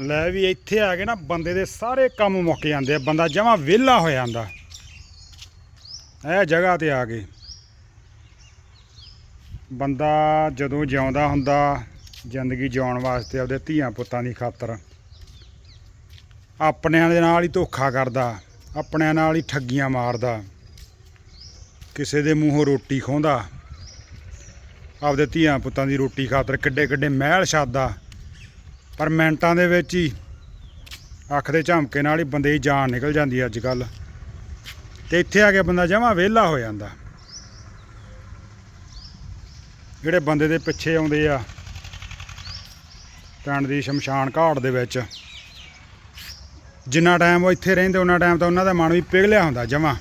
ਲੈ ਵੀ ਇੱਥੇ ਆ ਕੇ ਨਾ ਬੰਦੇ ਦੇ ਸਾਰੇ ਕੰਮ ਮੁੱਕ ਜਾਂਦੇ ਆ, ਬੰਦਾ ਜਮਾ ਵਿਹਲਾ ਹੋ ਜਾਂਦਾ। ਇਹ ਜਗ੍ਹਾ ਤੇ ਆ ਕੇ। ਬੰਦਾ ਜਦੋਂ ਜਿਉਂਦਾ ਹੁੰਦਾ, ਜ਼ਿੰਦਗੀ ਜਿਉਣ ਵਾਸਤੇ ਆਪਦੇ ਧੀਆਂ ਪੁੱਤਾਂ ਦੀ ਖਾਤਰ। ਆਪਣਿਆਂ ਦੇ ਨਾਲ ਹੀ ਧੋਖਾ ਕਰਦਾ, ਆਪਣਿਆਂ ਨਾਲ ਹੀ ਠੱਗੀਆਂ ਮਾਰਦਾ। ਕਿਸੇ ਦੇ ਮੂੰਹੋਂ ਰੋਟੀ ਖੋਂਦਾ। ਆਪਦੇ ਧੀਆਂ ਪੁੱਤਾਂ ਦੀ ਰੋਟੀ ਖਾਤਰ ਕਿੱਡੇ ਕਿੱਡੇ ਮਹਿਲ ਛਾਦਾ। ਪਰ ਮਿੰਟਾਂ ਦੇ ਵਿੱਚ ਹੀ ਅੱਖ ਦੇ ਝਮਕੇ ਨਾਲ ਹੀ ਬੰਦੇ ਦੀ ਜਾਨ ਨਿਕਲ ਜਾਂਦੀ ਅੱਜ ਕੱਲ ਤੇ ਇੱਥੇ ਆ ਕੇ ਬੰਦਾ ਜਮਾ ਵਿਹਲਾ ਹੋ ਜਾਂਦਾ। ਜਿਹੜੇ ਬੰਦੇ ਦੇ ਪਿੱਛੇ ਆਉਂਦੇ ਆ, ਪਿੰਡ ਦੀ ਸ਼ਮਸ਼ਾਨ ਘਾਟ ਦੇ ਵਿੱਚ, ਜਿੰਨਾ ਟਾਈਮ ਉਹ ਇੱਥੇ ਰਹਿੰਦੇ ਉਹਨਾਂ ਟਾਈਮ ਤਾਂ ਉਹਨਾਂ ਦਾ ਮਨ ਵੀ ਪਿਘਲਿਆ ਹੁੰਦਾ ਜਮਾ।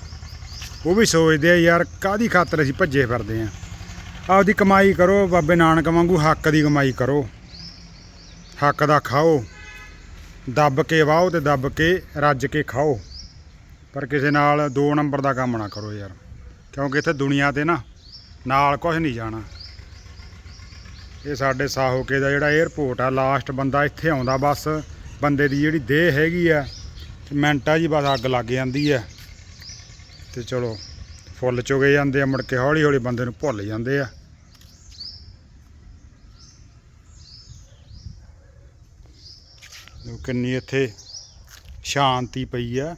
ਉਹ ਵੀ ਸੋਚਦੇ ਆ, ਯਾਰ ਕਾਦੀ ਖਾਤਰ ਅਸੀਂ ਭੱਜੇ ਫਿਰਦੇ ਆ? ਆਪਦੀ ਕਮਾਈ ਕਰੋ, ਬਾਬੇ ਨਾਨਕ ਵਾਂਗੂ ਹੱਕ ਦੀ ਕਮਾਈ ਕਰੋ। ਹੱਕ ਦਾ ਖਾਓ। ਦੱਬ ਕੇ ਵਾਓ ਤੇ ਦੱਬ ਕੇ ਰੱਜ ਕੇ ਖਾਓ। ਪਰ ਕਿਸੇ ਨਾਲ ਦੋ ਨੰਬਰ ਦਾ ਕੰਮ ਨਾ ਕਰੋ ਯਾਰ। ਕਿਉਂਕਿ ਇੱਥੇ ਦੁਨੀਆ ਤੇ ਨਾ ਨਾਲ ਕੁਝ ਨਹੀਂ ਜਾਣਾ। ਇਹ ਸਾਡੇ ਸਾਹੋਕੇ ਦਾ ਜਿਹੜਾ 에ਅਰਪੋਰਟ ਆ ਲਾਸਟ ਬੰਦਾ ਇੱਥੇ ਆਉਂਦਾ ਬਸ। ਬੰਦੇ ਦੀ ਜਿਹੜੀ ਦੇਹ ਹੈਗੀ ਆ, ਤੇ ਮਿੰਟਾਂ ਜੀ ਬਸ ਅੱਗ ਲੱਗ ਜਾਂਦੀ ਆ। ਤੇ ਚਲੋ, ਫੁੱਲ ਚੁਗੇ ਜਾਂਦੇ ਆ, ਮੁੜ ਕੇ ਹੌਲੀ ਹੌਲੀ ਬੰਦੇ ਨੂੰ ਭੁੱਲ ਜਾਂਦੇ ਆ। ਜੋ ਕਿੰਨੀ ਇੱਥੇ ਸ਼ਾਂਤੀ ਪਈ ਆ।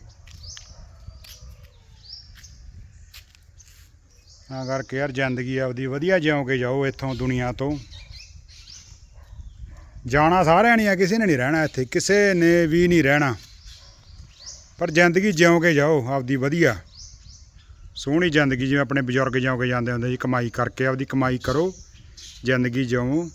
ਤਾਂ ਕਰਕੇ ਯਾਰ ਜ਼ਿੰਦਗੀ ਆਪਦੀ ਵਧੀਆ ਜਿਉਂ ਕੇ ਜਾਓ ਇੱਥੋਂ ਦੁਨੀਆ ਤੋਂ। ਜਾਣਾ ਸਾਰਿਆਂ ਨੇ ਆ, ਕਿਸੇ ਨੇ ਨਹੀਂ ਰਹਿਣਾ ਇੱਥੇ, ਕਿਸੇ ਨੇ ਵੀ ਨਹੀਂ ਰਹਿਣਾ। ਪਰ ਜ਼ਿੰਦਗੀ ਜਿਉਂ ਕੇ ਜਾਓ, ਆਪਦੀ ਵਧੀਆ। ਸੋਹਣੀ ਜ਼ਿੰਦਗੀ, ਜਿਵੇਂ ਆਪਣੇ ਬਜ਼ੁਰਗ ਜਿਉਂ ਕੇ ਜਾਂਦੇ ਹੁੰਦੇ ਜੀ ਕਮਾਈ ਕਰਕੇ ਆਪਦੀ ਕਮਾਈ ਕਰੋ, ਜ਼ਿੰਦਗੀ ਜਿਉਂ।